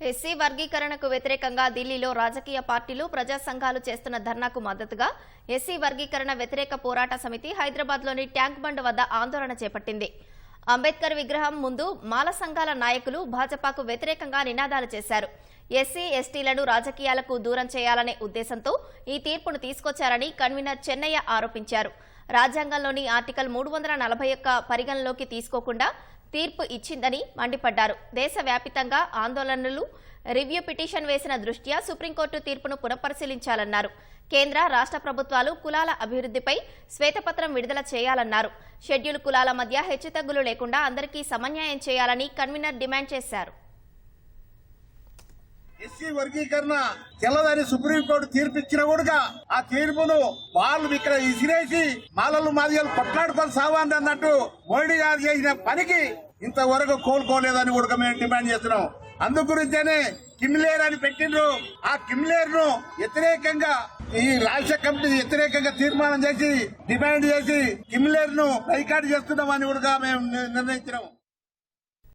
SC వర్గీకరణకు వ్యతిరేకంగా ఢిల్లీలో రాజకీయ పార్టీలు ప్రజా సంఘాలు చేస్తున్న ధర్నాకు మద్దతుగా ఎస్సీ వర్గీకరణ వ్యతిరేక పోరాట సమితి హైదరాబాద్లోని ట్యాంక్ బండ్ వద్ద ఆందోళన చేపట్టింది. అంబేద్కర్ విగ్రహం ముందు మాల సంఘాల నాయకులు భాజపాకు వ్యతిరేకంగా నినాదాలు చేశారు. ఎస్సీ ఎస్టీలను రాజకీయాలకు దూరం చేయాలనే ఉద్దేశంతో ఈ తీర్పును తీసుకొచ్చారని కన్వీనర్ చెన్నయ్య ఆరోపించారు. రాజ్యాంగంలోని ఆర్టికల్ మూడు వందల నలభై ఒక్క పరిగణలోకి తీసుకోకుండా తీర్పు ఇచ్చిందని మండిపడ్డారు. దేశవ్యాపితంగా ఆందోళనలు రివ్యూ పిటిషన్ వేసిన దృష్ట్యా సుప్రీంకోర్టు తీర్పును పునఃపరిశీలించాలన్నారు. కేంద్ర రాష్ట్ర ప్రభుత్వాలు కులాల అభివృద్ధిపై శ్వేతపత్రం విడుదల చేయాలన్నారు. షెడ్యూల్ కులాల మధ్య హెచ్చుతగ్గులు లేకుండా అందరికీ సమన్యాయం చేయాలని కన్వీనర్ డిమాండ్ చేశారు. ఎస్సీ వర్గీకరణ చెల్లదని సుప్రీంకోర్టు తీర్పు ఇచ్చిన కూడా ఆ తీర్పును వాళ్ళు ఇక్కడ ఇసిరేసి మాలలు మాదిగలు కొట్లాడుకొని సావాలి అన్నట్టు మోడీ గారు చేసిన పనికి ఇంతవరకు కోలుకోలేదని కూడా మేము డిమాండ్ చేస్తున్నాం. అందు గురించేనే కిమ్లేర్ అని పెట్టిండ్రు. ఆ కిమ్లేర్ను వ్యతిరేకంగా ఈ రాష్ట్ర కమిటీ వ్యతిరేకంగా తీర్మానం చేసి డిమాండ్ చేసి కిమ్లేర్ను బైకాట్ చేస్తున్నామని కూడా మేము నిర్ణయించినాం.